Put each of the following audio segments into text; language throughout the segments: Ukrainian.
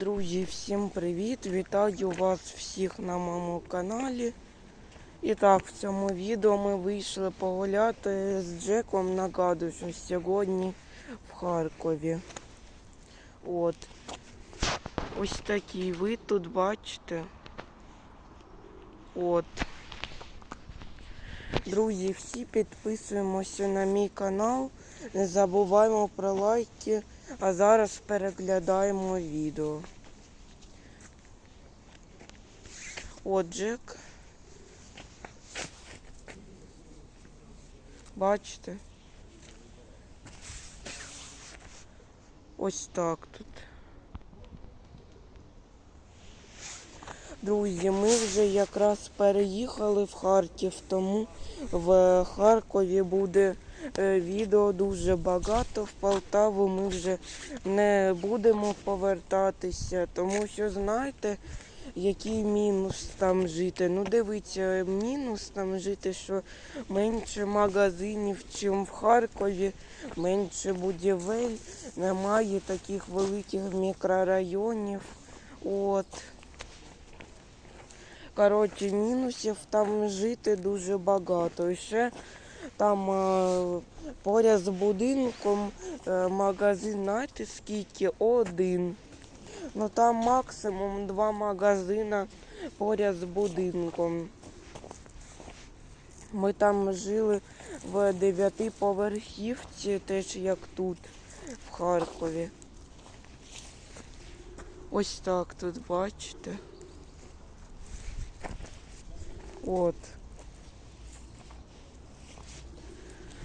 Друзі, всім привіт! Вітаю вас всіх на моєму каналі. І так, в цьому відео ми вийшли погуляти з Джеком. Нагадую, що сьогодні в Харкові. От. Ось такий вид тут бачите. От. Друзі, всі підписуємося на мій канал. Не забуваємо про лайки. А зараз переглядаємо відео. От Джек. Бачите? Ось так тут. Друзі, ми вже якраз переїхали в Харків, тому в Харкові буде відео дуже багато. В Полтаву ми вже не будемо повертатися, тому що знаєте, який мінус там жити. Ну, дивіться, мінус там жити, що менше магазинів, чим в Харкові, менше будівель, немає таких великих мікрорайонів. От. Коротше, мінусів там жити дуже багато. І ще там е, поряд з будинком е, магазин, знаєте скільки? Один. Ну там максимум два магазини поряд з будинком. Ми там жили в дев'ятиповерхівці, теж як тут, в Харкові. Ось так тут бачите. От.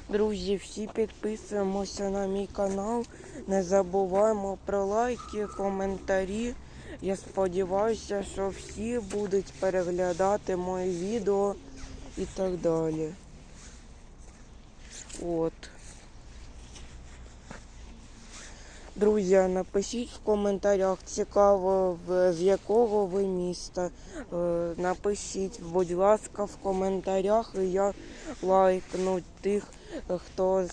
Друзі, всі підписуємося на мій канал. Не забуваємо про лайки, коментарі. Я сподіваюся, що всі будуть переглядати мої відео і так далі. От. Друзі, напишіть в коментарях, цікаво, з якого ви міста. Е, Напишіть, будь ласка, в коментарях, і я лайкну тих, хто.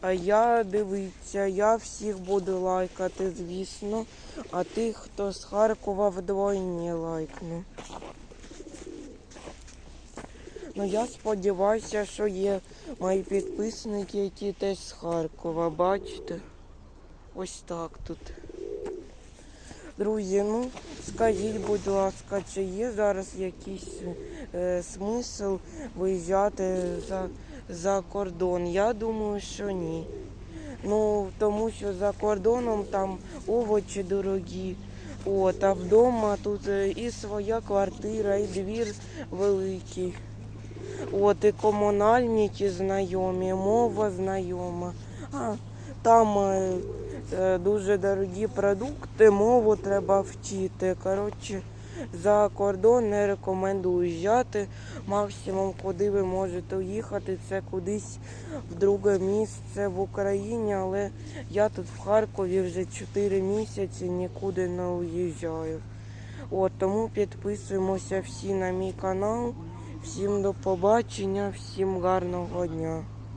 А я дивіться, я всіх буду лайкати, звісно. А тих, хто з Харкова вдвойні лайкну. Ну я сподіваюся, що є мої підписники, які теж з Харкова, бачите? Ось так тут. Друзі, ну скажіть, будь ласка, чи є зараз якийсь е, смисл виїжджати за, за кордон? Я думаю, що ні. Ну, тому що за кордоном там овочі дорогі. От, а вдома тут е, і своя квартира, і двір великий. От, і комунальники знайомі, мова знайома. А там е, дуже дорогі продукти, мову треба вчити. Коротше, за кордон не рекомендую їжджати. Максимум, куди ви можете уїхати, це кудись в друге місце в Україні, але я тут в Харкові вже 4 місяці нікуди не уїжджаю. От, тому підписуємося всі на мій канал. Всім до побачення, всім гарного дня.